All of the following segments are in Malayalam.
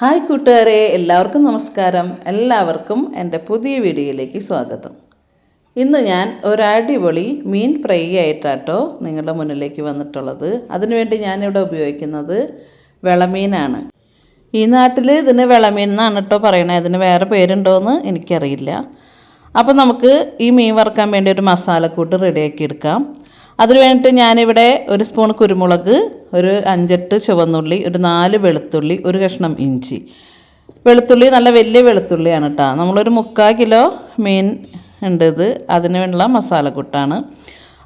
ഹായ് കൂട്ടുകാരെ എല്ലാവർക്കും നമസ്കാരം. എല്ലാവർക്കും എന്റെ പുതിയ വീഡിയോയിലേക്ക് സ്വാഗതം. ഇന്ന് ഞാൻ ഒരു അടിപൊളി മീൻ ഫ്രൈ ആയിട്ടാട്ടോ നിങ്ങളുടെ മുന്നിലേക്ക് വന്നിട്ടുള്ളത്. അതിനുവേണ്ടി ഞാനിവിടെ ഉപയോഗിക്കുന്നത് വിളമീനാണ്. ഈ നാട്ടിൽ ഇതിന് വിളമീൻ എന്നാണ് കേട്ടോ പറയണത് ഇതിന് വേറെ പേരുണ്ടോയെന്ന് എനിക്കറിയില്ല. അപ്പോൾ നമുക്ക് ഈ മീൻ വറുക്കാൻ വേണ്ടി ഒരു മസാലക്കൂട്ട് റെഡിയാക്കി എടുക്കാം. അതിന് വേണ്ടിയിട്ട് ഞാനിവിടെ ഒരു സ്പൂൺ കുരുമുളക് ഒരു അഞ്ചെട്ട് ചുവന്നുള്ളി ഒരു നാല് വെളുത്തുള്ളി ഒരു കഷ്ണം ഇഞ്ചി. വെളുത്തുള്ളി നല്ല വലിയ വെളുത്തുള്ളിയാണ് കേട്ടോ. നമ്മളൊരു മുക്കാൽ കിലോ മീൻ ഉണ്ട് ഇത്. മസാല മസാലക്കൂട്ടാണ്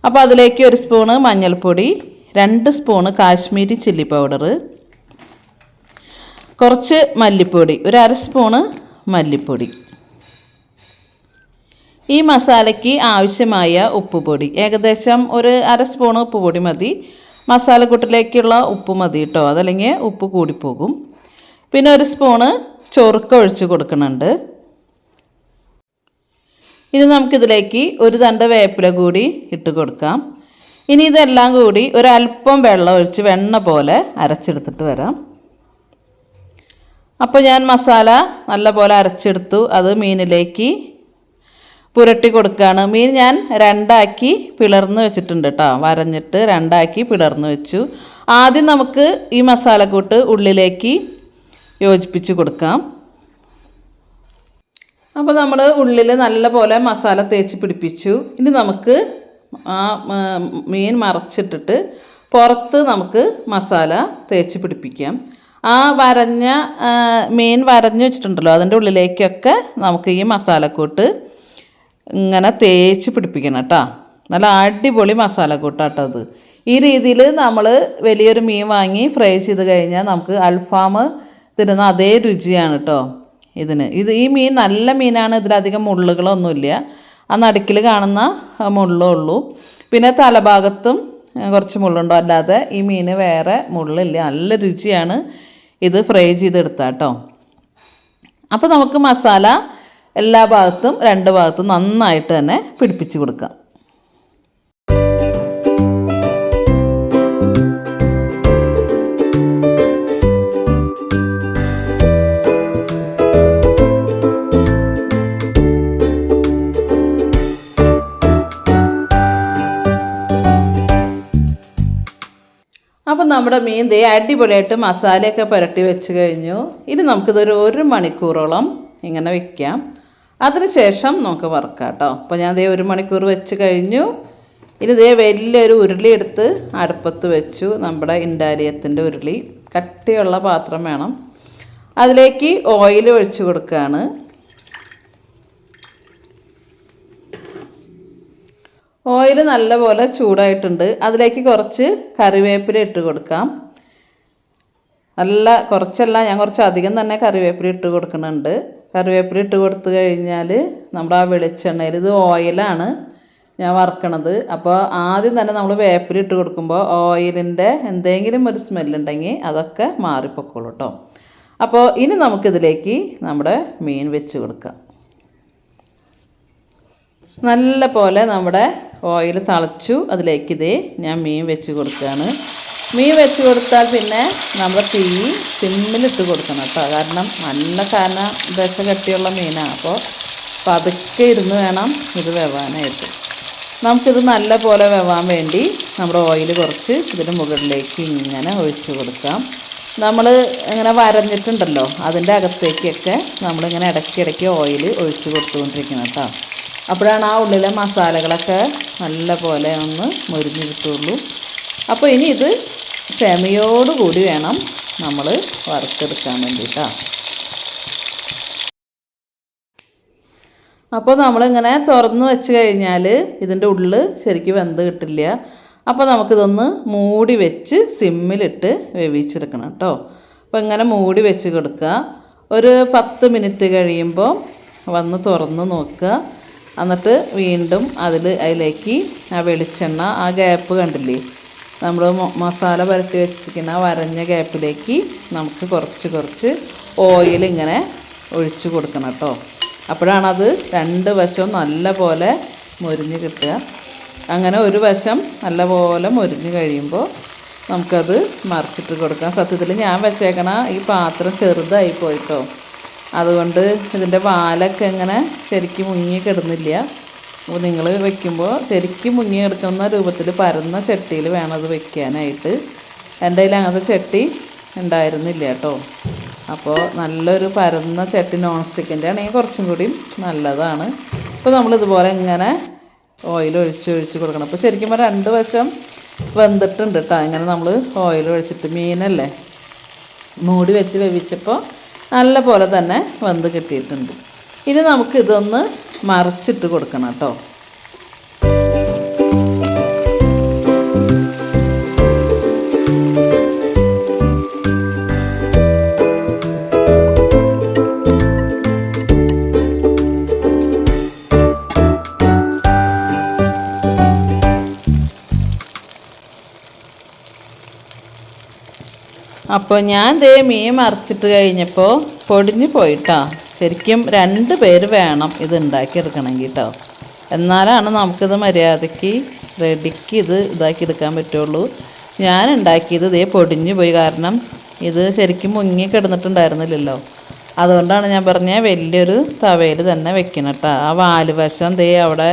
അപ്പോൾ അതിലേക്ക് ഒരു സ്പൂണ് മഞ്ഞൾപ്പൊടി രണ്ട് സ്പൂണ് കാശ്മീരി ചില്ലി പൗഡർ കുറച്ച് മല്ലിപ്പൊടി ഒരു അര സ്പൂണ് മല്ലിപ്പൊടി. ഈ മസാലയ്ക്ക് ആവശ്യമായ ഉപ്പുപൊടി. ഏകദേശം ഒരു അര സ്പൂൺ ഉപ്പുപൊടി മതി. മസാലക്കൂട്ടിലേക്കുള്ള ഉപ്പ് മതി കേട്ടോ. അതല്ലെങ്കിൽ ഉപ്പ് കൂടിപ്പോകും. പിന്നെ ഒരു സ്പൂണ് ചൊറുക്ക ഒഴിച്ച് കൊടുക്കുന്നുണ്ട്. ഇനി നമുക്കിതിലേക്ക് ഒരു തണ്ട വേപ്പില കൂടി ഇട്ട് കൊടുക്കാം. ഇനി ഇതെല്ലാം കൂടി ഒരല്പം വെള്ളം ഒഴിച്ച് വെണ്ണ പോലെ അരച്ചെടുത്തിട്ട് വരാം. അപ്പോൾ ഞാൻ മസാല നല്ല പോലെ അരച്ചെടുത്തു. അത് മീനിലേക്ക് പുരട്ടി കൊടുക്കുകയാണ്. മീൻ ഞാൻ രണ്ടാക്കി പിളർന്ന് വെച്ചിട്ടുണ്ട് കേട്ടോ വരഞ്ഞിട്ട് രണ്ടാക്കി പിളർന്ന് വെച്ചു. ആദ്യം നമുക്ക് ഈ മസാലക്കൂട്ട് ഉള്ളിലേക്ക് യോജിപ്പിച്ച് കൊടുക്കാം. അപ്പോൾ നമ്മൾ ഉള്ളിൽ നല്ല പോലെ മസാല തേച്ച് പിടിപ്പിച്ചു. ഇനി നമുക്ക് ആ മീൻ മറച്ചിട്ടിട്ട് പുറത്ത് നമുക്ക് മസാല തേച്ച് പിടിപ്പിക്കാം. ആ വരഞ്ഞ മീൻ വരഞ്ഞു വെച്ചിട്ടുണ്ടല്ലോ അതിന്റെ ഉള്ളിലേക്കൊക്കെ നമുക്ക് ഈ മസാലക്കൂട്ട് ഇങ്ങനെ തേച്ച് പിടിപ്പിക്കണം കേട്ടോ. നല്ല അടിപൊളി മസാല കൂട്ടാട്ടോ അത്. ഈ രീതിയിൽ നമ്മൾ വലിയൊരു മീൻ വാങ്ങി ഫ്രൈ ചെയ്ത് കഴിഞ്ഞാൽ നമുക്ക് അൽഫാം തരുന്ന അതേ രുചിയാണ് കേട്ടോ ഇതിന്. ഇത് ഈ മീൻ നല്ല മീനാണ് ഇതിലധികം മുള്ളുകളൊന്നുമില്ല. ആ നടുക്കിൽ കാണുന്ന മുള്ളേ ഉള്ളൂ. പിന്നെ തലഭാഗത്തും കുറച്ച് മുള്ളുണ്ടോ? അല്ലാതെ ഈ മീൻ വേറെ മുള്ളില്ല. നല്ല രുചിയാണ് ഇത് ഫ്രൈ ചെയ്തെടുത്താട്ടോ. അപ്പോൾ നമുക്ക് മസാല എല്ലാ ഭാഗത്തും രണ്ട് ഭാഗത്തും നന്നായിട്ട് തന്നെ പിടിപ്പിച്ച് കൊടുക്കാം അപ്പം നമ്മുടെ മീൻ ദേ അടിപൊളിയായിട്ട് മസാലയൊക്കെ പുരട്ടി വെച്ച് കഴിഞ്ഞു. ഇനി നമുക്കിതൊരു ഒരു മണിക്കൂറോളം ഇങ്ങനെ വെക്കാം. അതിനുശേഷം നമുക്ക് വറുക്കാം കേട്ടോ അപ്പോൾ ഞാൻ ദേ ഒരു മണിക്കൂർ വെച്ച് കഴിഞ്ഞു. ഇനി ദേ വലിയൊരു ഉരുളി എടുത്ത് അടുപ്പത്ത് വെച്ചു. നമ്മുടെ ഇൻഡാലിയത്തിന്റെ ഉരുളി. കട്ടിയുള്ള പാത്രം വേണം. അതിലേക്ക് ഓയിൽ ഒഴിച്ച് കൊടുക്കുകയാണ് ഓയിൽ നല്ലപോലെ ചൂടായിട്ടുണ്ട്. അതിലേക്ക് കുറച്ച് കറിവേപ്പില ഇട്ട് കൊടുക്കാം. നല്ല കുറച്ചല്ല ഞാൻ കുറച്ച് അധികം തന്നെ കറിവേപ്പില ഇട്ട് കൊടുക്കുന്നുണ്ട്. കറിവേപ്പില ഇട്ട് കൊടുത്തു കഴിഞ്ഞാൽ നമ്മുടെ ആ വെളിച്ചെണ്ണയിൽ ഇത് ഓയിലാണ് ഞാൻ വറക്കണത്. അപ്പോൾ ആദ്യം തന്നെ നമ്മൾ വേപ്പില ഇട്ട് കൊടുക്കുമ്പോൾ ഓയിലിന്റെ എന്തെങ്കിലും ഒരു സ്മെല്ലുണ്ടെങ്കിൽ അതൊക്കെ മാറിപ്പോക്കോളൂ കേട്ടോ അപ്പോൾ ഇനി നമുക്കിതിലേക്ക് നമ്മുടെ മീൻ വെച്ച് കൊടുക്കാം. നല്ല പോലെ നമ്മുടെ ഓയിൽ തളച്ചു അതിലേക്ക് ഇതേ ഞാൻ മീൻ വെച്ച് കൊടുക്കുകയാണ് മീൻ വെച്ച് കൊടുത്താൽ പിന്നെ നമ്മൾ തീ സിമ്മിലിട്ട് കൊടുക്കണം കേട്ടോ. കാരണം നല്ല കന ദശ കട്ടിയുള്ള മീനാണ് അപ്പോൾ പതുക്കെ ഇരുന്ന് വേണം ഇത് വെവാനായിട്ട്. നമുക്കിത് നല്ല പോലെ വെവാൻ വേണ്ടി നമ്മൾ ഓയിൽ കുറച്ച് ഇതിന് മുകളിലേക്ക് ഇങ്ങനെ ഒഴിച്ച് കൊടുക്കാം. നമ്മൾ ഇങ്ങനെ വരഞ്ഞിട്ടുണ്ടല്ലോ അതിന്റെ അകത്തേക്കൊക്കെ നമ്മളിങ്ങനെ ഇടയ്ക്കിടയ്ക്ക് ഓയിൽ ഒഴിച്ച് കൊടുത്തുകൊണ്ടിരിക്കണം കേട്ടോ. അപ്പോഴാണ് ആ ഉള്ളിലെ മസാലകളൊക്കെ നല്ല പോലെ ഒന്ന് മുരിഞ്ഞ് കിട്ടുള്ളൂ അപ്പോൾ ഇനി ഇത് ക്ഷമയോടുകൂടി വേണം നമ്മൾ വറുത്തെടുക്കാൻ വേണ്ടിയിട്ടാണ് അപ്പോൾ നമ്മളിങ്ങനെ തുറന്ന് വെച്ച് കഴിഞ്ഞാൽ ഇതിന്റെ ഉള്ളിൽ ശരിക്കും വെന്ത് കിട്ടില്ല. അപ്പോൾ നമുക്കിതൊന്ന് മൂടി വെച്ച് സിമ്മിലിട്ട് വേവിച്ചെടുക്കണം കേട്ടോ. അപ്പോൾ ഇങ്ങനെ മൂടി വെച്ച് കൊടുക്കുക. ഒരു പത്ത് മിനിറ്റ് കഴിയുമ്പോൾ വന്ന് തുറന്ന് നോക്കുക. എന്നിട്ട് വീണ്ടും അതിൽ അതിലേക്ക് ആ വെളിച്ചെണ്ണ ആ ഗ്യാപ്പ് കണ്ടില്ലേ? നമ്മൾ മസാല പരത്തി വെച്ചിരിക്കുന്ന വരഞ്ഞ ഗ്യാപ്പിലേക്ക് നമുക്ക് കുറച്ച് കുറച്ച് ഓയിൽ ഇങ്ങനെ ഒഴിച്ച് കൊടുക്കണം കേട്ടോ അപ്പോഴാണത് രണ്ട് വശവും നല്ല പോലെ മുരിഞ്ഞ് കിട്ടുക. അങ്ങനെ ഒരു വശം നല്ലപോലെ പോലെ മൊരിഞ്ഞ് കഴിയുമ്പോൾ നമുക്കത് മറിച്ചിട്ട് കൊടുക്കാം. സത്യത്തിൽ ഞാൻ വെച്ചേക്കണ ഈ പാത്രം ചെറുതായി പോയിട്ടോ. അതുകൊണ്ട് ഇതിന്റെ വാലൊക്കെ ഇങ്ങനെ ശരിക്കും മുങ്ങി കിടന്നില്ല. അപ്പോൾ നിങ്ങൾ വെക്കുമ്പോൾ ശരിക്കും മുങ്ങി കിടക്കുന്ന രൂപത്തിൽ പരന്ന ചട്ടിയിൽ വേണം അത് വെക്കാനായിട്ട്. എന്റെ കയ്യിൽ അങ്ങനത്തെ ചട്ടി ഉണ്ടായിരുന്നില്ല കേട്ടോ. അപ്പോൾ നല്ലൊരു പരന്ന ചട്ടി നോൺ സ്റ്റിക്കിന്റെ ആണെങ്കിൽ കുറച്ചും കൂടി നല്ലതാണ്. അപ്പോൾ നമ്മളിതുപോലെ ഇങ്ങനെ ഓയിൽ ഒഴിച്ച് ഒഴിച്ച് കൊടുക്കണം. അപ്പോൾ ശരിക്കും രണ്ട് വശം വെന്തിട്ടുണ്ട് കേട്ടോ. ഇങ്ങനെ നമ്മൾ ഓയിൽ ഒഴിച്ചിട്ട് മീനല്ലേ? മൂടി വെച്ച് വേവിച്ചപ്പോൾ നല്ല പോലെ തന്നെ വെന്ത് കിട്ടിയിട്ടുണ്ട്. ഇനി നമുക്ക് ഇതൊന്ന് മറിച്ചിട്ട് കൊടുക്കണം കേട്ടോ. അപ്പോൾ ഞാൻ ദേ മീൻ മറിച്ചിട്ട് കഴിഞ്ഞപ്പോൾ പൊടിഞ്ഞു പോയിട്ടാ. ശരിക്കും രണ്ട് പേര് വേണം ഇത് ഉണ്ടാക്കിയെടുക്കണമെങ്കിൽ കേട്ടോ. എന്നാലാണ് നമുക്കിത് മര്യാദയ്ക്ക് റെഡിക്ക് ഇത് ഇതാക്കി എടുക്കാൻ പറ്റുള്ളൂ. ഞാൻ ഉണ്ടാക്കിയത് ഇതേ പൊടിഞ്ഞു പോയി കാരണം ഇത് ശരിക്കും മുങ്ങി കിടന്നിട്ടുണ്ടായിരുന്നില്ലല്ലോ. അതുകൊണ്ടാണ് ഞാൻ പറഞ്ഞ വലിയൊരു തവയിൽ തന്നെ വെക്കണം കേട്ടോ. ആ വാൽ വശം ദേ അവിടെ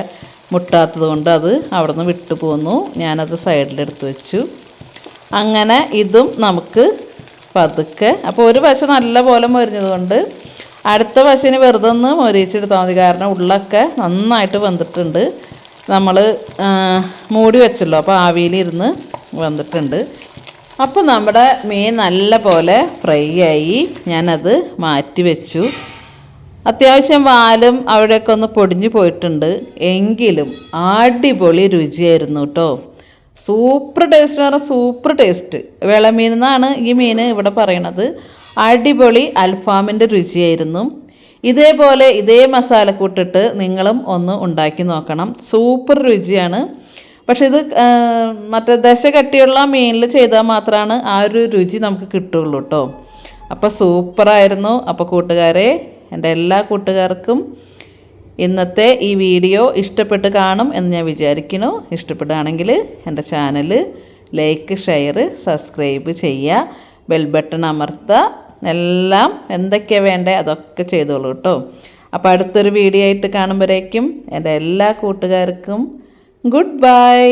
മുട്ടാത്തത് കൊണ്ട് അത് അവിടെ നിന്ന് വിട്ടു പോന്നു. ഞാനത് സൈഡിലെടുത്ത് വെച്ചു. അങ്ങനെ ഇതും നമുക്ക് പതുക്കെ അപ്പോൾ ഒരു വശം നല്ല പോലെ മൊരിഞ്ഞത് കൊണ്ട് അടുത്ത പശുവിന് വെറുതെ ഒന്ന് മൊരിച്ചെടുത്താൽ മതി. കാരണം ഉള്ളൊക്കെ നന്നായിട്ട് വന്നിട്ടുണ്ട് നമ്മൾ മൂടി വെച്ചല്ലോ. അപ്പോൾ ആവിയിലിരുന്ന് വന്നിട്ടുണ്ട് അപ്പോൾ നമ്മുടെ മീൻ നല്ല പോലെ ഫ്രൈ ആയി. ഞാനത് മാറ്റി വെച്ചു. അത്യാവശ്യം വാലും അവിടെയൊക്കെ ഒന്ന് പൊടിഞ്ഞു പോയിട്ടുണ്ട്. എങ്കിലും അടിപൊളി രുചിയായിരുന്നു കേട്ടോ സൂപ്പർ ടേസ്റ്റ് എന്ന് പറഞ്ഞാൽ സൂപ്പർ ടേസ്റ്റ്. വിളമീൻ എന്നാണ് ഈ മീൻ ഇവിടെ പറയണത്. അടിപൊളി അൽഫാമിന്റെ രുചിയായിരുന്നു. ഇതേപോലെ ഇതേ മസാലക്കൂട്ടിട്ട് നിങ്ങളും ഒന്ന് ഉണ്ടാക്കി നോക്കണം. സൂപ്പർ രുചിയാണ്. പക്ഷെ ഇത് മറ്റേ ദശ കട്ടിയുള്ള മീനിൽ ചെയ്താൽ മാത്രമാണ് ആ ഒരു രുചി നമുക്ക് കിട്ടുള്ളൂ കേട്ടോ അപ്പോൾ സൂപ്പറായിരുന്നു. അപ്പോൾ കൂട്ടുകാരെ എന്റെ എല്ലാ കൂട്ടുകാർക്കും ഇന്നത്തെ ഈ വീഡിയോ ഇഷ്ടപ്പെട്ട് കാണും എന്ന് ഞാൻ വിചാരിക്കുന്നു. ഇഷ്ടപ്പെടുകയാണെങ്കിൽ എന്റെ ചാനൽ ലൈക്ക് ഷെയർ സബ്സ്ക്രൈബ് ചെയ്യുക. ബെൽ ബട്ടൺ അമർത്തുക എല്ലാം എന്തൊക്കെയാണ് വേണ്ടത് അതൊക്കെ ചെയ്തോളൂ കേട്ടോ അപ്പോൾ അടുത്തൊരു വീഡിയോ ആയിട്ട് കാണുമ്പോഴേക്കും എന്റെ എല്ലാ കൂട്ടുകാർക്കും ഗുഡ് ബൈ